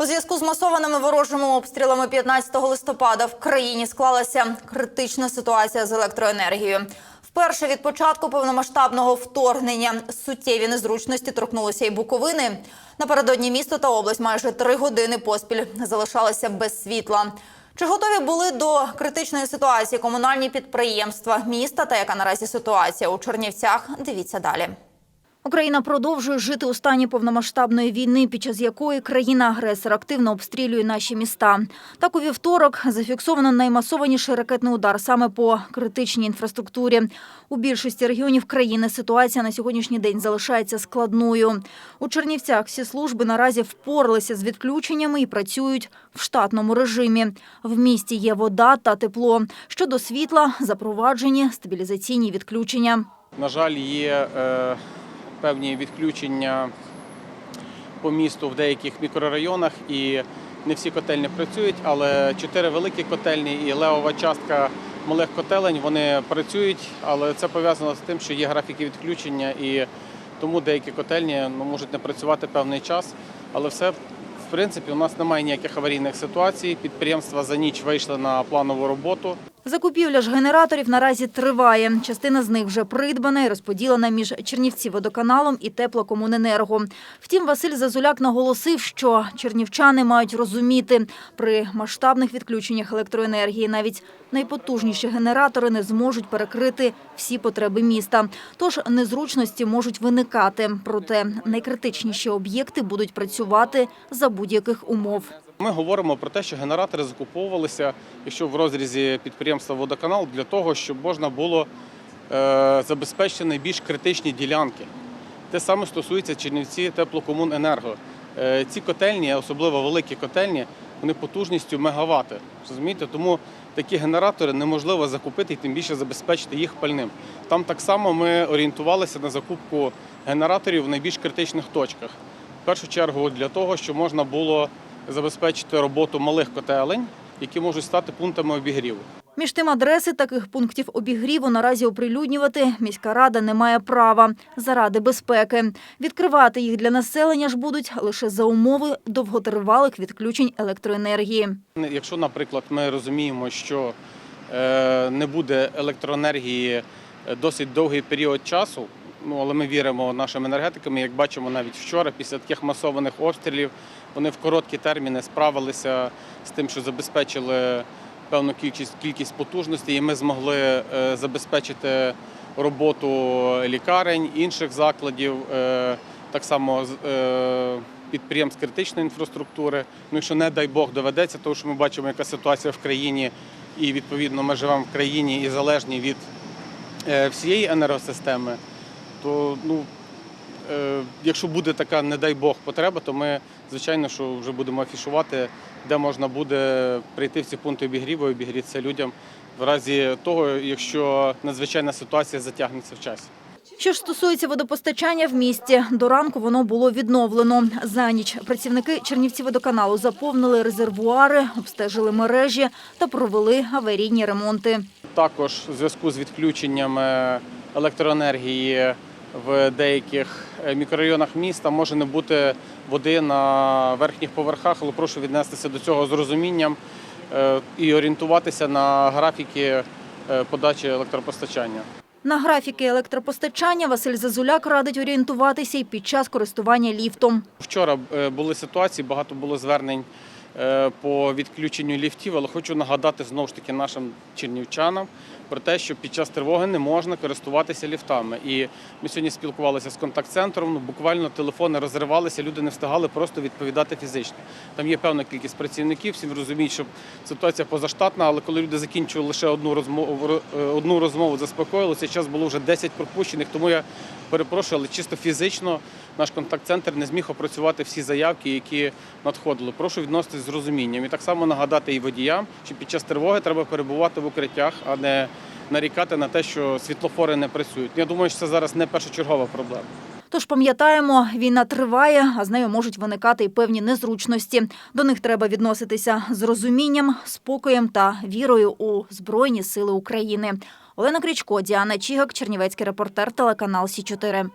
У зв'язку з масованими ворожими обстрілами 15 листопада в країні склалася критична ситуація з електроенергією. Вперше від початку повномасштабного вторгнення суттєві незручності торкнулися і Буковини. Напередодні місто та область майже три години поспіль залишалися без світла. Чи готові були до критичної ситуації комунальні підприємства міста та яка наразі ситуація у Чернівцях? Дивіться далі. Україна продовжує жити у стані повномасштабної війни, під час якої країна-агресор активно обстрілює наші міста. Так у вівторок зафіксовано наймасованіший ракетний удар саме по критичній інфраструктурі. У більшості регіонів країни ситуація на сьогоднішній день залишається складною. У Чернівцях всі служби наразі впоралися з відключеннями і працюють в штатному режимі. В місті є вода та тепло. Щодо світла, запроваджені стабілізаційні відключення. На жаль, є е, певні відключення по місту в деяких мікрорайонах, і не всі котельні працюють, але чотири великі котельні і левова частка малих котелень вони працюють, але це пов'язано з тим, що є графіки відключення, і тому деякі котельні ну, можуть не працювати певний час. Але все, в принципі, у нас немає ніяких аварійних ситуацій. Підприємства за ніч вийшли на планову роботу. Закупівля ж генераторів наразі триває. Частина з них вже придбана і розподілена між Чернівці-водоканалом і Теплокомуненерго. Втім, Василь Зазуляк наголосив, що чернівчани мають розуміти, при масштабних відключеннях електроенергії навіть найпотужніші генератори не зможуть перекрити всі потреби міста. Тож незручності можуть виникати. Проте найкритичніші об'єкти будуть працювати за будь-яких умов. Ми говоримо про те, що генератори закуповувалися, якщо в розрізі підприємства Водоканал, для того, щоб можна було е, забезпечити найбільш критичні ділянки. Те саме стосується Чернівці теплокомуненерго. Е, ці котельні, особливо великі котельні, вони потужністю мегавати. Розумієте? Тому такі генератори неможливо закупити і тим більше забезпечити їх пальним. Там так само ми орієнтувалися на закупку генераторів в найбільш критичних точках. В першу чергу для того, щоб можна було забезпечити роботу малих котелень, які можуть стати пунктами обігріву. Між тим, адреси таких пунктів обігріву наразі оприлюднювати міська рада не має права заради безпеки. Відкривати їх для населення ж будуть лише за умови довготривалих відключень електроенергії. Якщо, наприклад, ми розуміємо, що е, не буде електроенергії досить довгий період часу, ну але ми віримо нашим енергетикам, і як бачимо навіть вчора, після таких масованих обстрілів, вони в короткі терміни справилися з тим, що забезпечили певну кількість кількість потужностей, і ми змогли е, забезпечити роботу лікарень, інших закладів, е, так само е, підприємств критичної інфраструктури. Ну, якщо не дай Бог доведеться, тому що ми бачимо, яка ситуація в країні, і відповідно ми живемо в країні і залежні від всієї енергосистеми, то ну. е, Якщо буде така, не дай Бог, потреба, то ми, звичайно, що вже будемо афішувати, де можна буде прийти в ці пункти обігріву і обігрітися людям в разі того, якщо надзвичайна ситуація затягнеться в часі. Що ж стосується водопостачання в місті, до ранку воно було відновлено. За ніч працівники Чернівці-водоканалу заповнили резервуари, обстежили мережі та провели аварійні ремонти. Також у зв'язку з відключеннями електроенергії в деяких е, мікрорайонах міста може не бути води на верхніх поверхах, але прошу віднестися до цього з розумінням е, і орієнтуватися на графіки е, подачі електропостачання. На графіки електропостачання Василь Зазуляк радить орієнтуватися і під час користування ліфтом. Вчора були ситуації, багато було звернень по відключенню ліфтів, але хочу нагадати знову ж таки нашим чернівчанам про те, що під час тривоги не можна користуватися ліфтами. І ми сьогодні спілкувалися з контакт-центром. Ну, буквально телефони розривалися, люди не встигали просто відповідати фізично. Там є певна кількість працівників, всі розуміють, що ситуація позаштатна, але коли люди закінчували лише одну розмову, е, одну розмову, заспокоїли, цей час було вже 10 пропущених. Тому я перепрошую, але чисто фізично наш контакт-центр не зміг опрацювати всі заявки, які надходили. Прошу відноситись з розумінням. І так само нагадати і водіям, що під час тривоги треба перебувати в укриттях, а не нарікати на те, що світлофори не працюють. Я думаю, що це зараз не першочергова проблема. Тож пам'ятаємо, війна триває, а з нею можуть виникати і певні незручності. До них треба відноситися з розумінням, спокоєм та вірою у Збройні Сили України. Олена Крічко, Діана Чігак, Чернівецький репортер, телеканал Сі 4